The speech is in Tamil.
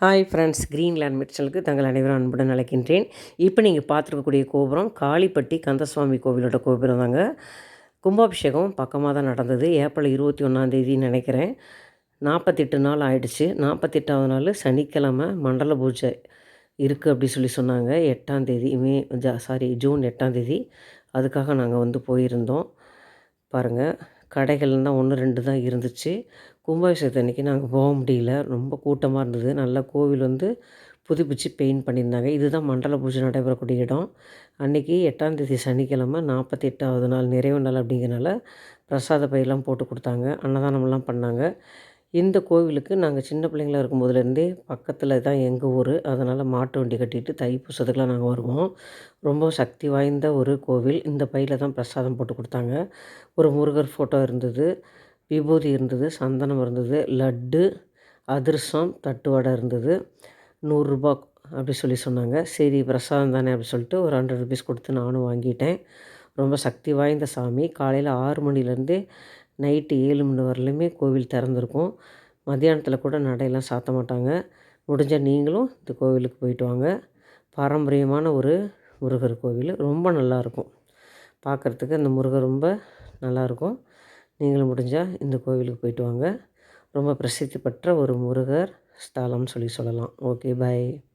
ஹாய் ஃப்ரெண்ட்ஸ் க்ரீன்லேண்ட் மிர்ச்சலுக்கு தங்கள் அனைவரும் அன்புடன் அழைக்கின்றேன். இப்போ நீங்கள் பார்த்துருக்கக்கூடிய கோபுரம் காளிப்பட்டி கந்தசுவாமி கோவிலோட கோபுரம் தாங்க. கும்பாபிஷேகம் பக்கமாக தான் நடந்தது. ஏப்ரல் இருபத்தி ஒன்றாந்தேதின்னு நினைக்கிறேன். நாற்பத்தெட்டு நாள் ஆயிடுச்சு. நாற்பத்தெட்டாவது நாள் சனிக்கிழமை மண்டல பூஜை இருக்குது அப்படி சொல்லி சொன்னாங்க. எட்டாந்தேதி மே ஜா சாரி ஜூன் எட்டாந்தேதி அதுக்காக நாங்கள் வந்து போயிருந்தோம். பாருங்கள் கடைகள்னா ஒன்று ரெண்டு தான் இருந்துச்சு. கும்பாபிஷேகத்து அன்றைக்கி நாங்கள் போக முடியல. ரொம்ப கூட்டமாக இருந்தது. நல்லா கோவில் வந்து புதுப்பிச்சு பெயிண்ட் பண்ணியிருந்தாங்க. இதுதான் மண்டல பூஜை நடைபெறக்கூடிய இடம். அன்றைக்கி எட்டாம்தேதி சனிக்கிழமை நாற்பத்தி எட்டாவது நாள் நிறைவு நாள் அப்படிங்கிறனால பிரசாத பையெல்லாம் போட்டு கொடுத்தாங்க. அன்னதானமெல்லாம் பண்ணாங்க. இந்த கோவிலுக்கு நாங்கள் சின்ன பிள்ளைங்களா இருக்கும்போதுலேருந்தே பக்கத்தில் தான் எங்கள் ஊர். அதனால் மாட்டு வண்டி கட்டிட்டு தைப்பூசத்துக்குலாம் நாங்கள் வருவோம். ரொம்ப சக்தி வாய்ந்த ஒரு கோவில். இந்த பையில் தான் பிரசாதம் போட்டு கொடுத்தாங்க. ஒரு முருகர் ஃபோட்டோ இருந்தது விபூதி இருந்தது சந்தனம் இருந்தது லட்டு அதிர்சம் தட்டுவடை இருந்தது. நூறுரூபா அப்படி சொல்லி சொன்னாங்க. சரி பிரசாதம் தானே அப்படி சொல்லிட்டு ஒரு ஹண்ட்ரட் ருபீஸ் கொடுத்து நானும் வாங்கிட்டேன். ரொம்ப சக்தி வாய்ந்த சாமி. காலையில் ஆறு மணிலேருந்தே நைட்டு ஏழு மணி வரலையுமே கோவில் திறந்துருக்கும். மத்தியானத்தில் கூட நடையெல்லாம் சாத்த மாட்டாங்க. முடிஞ்சால் நீங்களும் இந்த கோவிலுக்கு போயிட்டு வாங்க. பாரம்பரியமான ஒரு முருகர் கோவில். ரொம்ப நல்லாயிருக்கும் பார்க்குறதுக்கு அந்த முருகர் ரொம்ப நல்லாயிருக்கும் நீங்களும் முடிஞ்சால் இந்த கோவிலுக்கு போயிட்டு வாங்க. ரொம்ப பிரசித்தி பெற்ற ஒரு முருகர் ஸ்தலம்னு சொல்லி சொல்லலாம். Okay bye.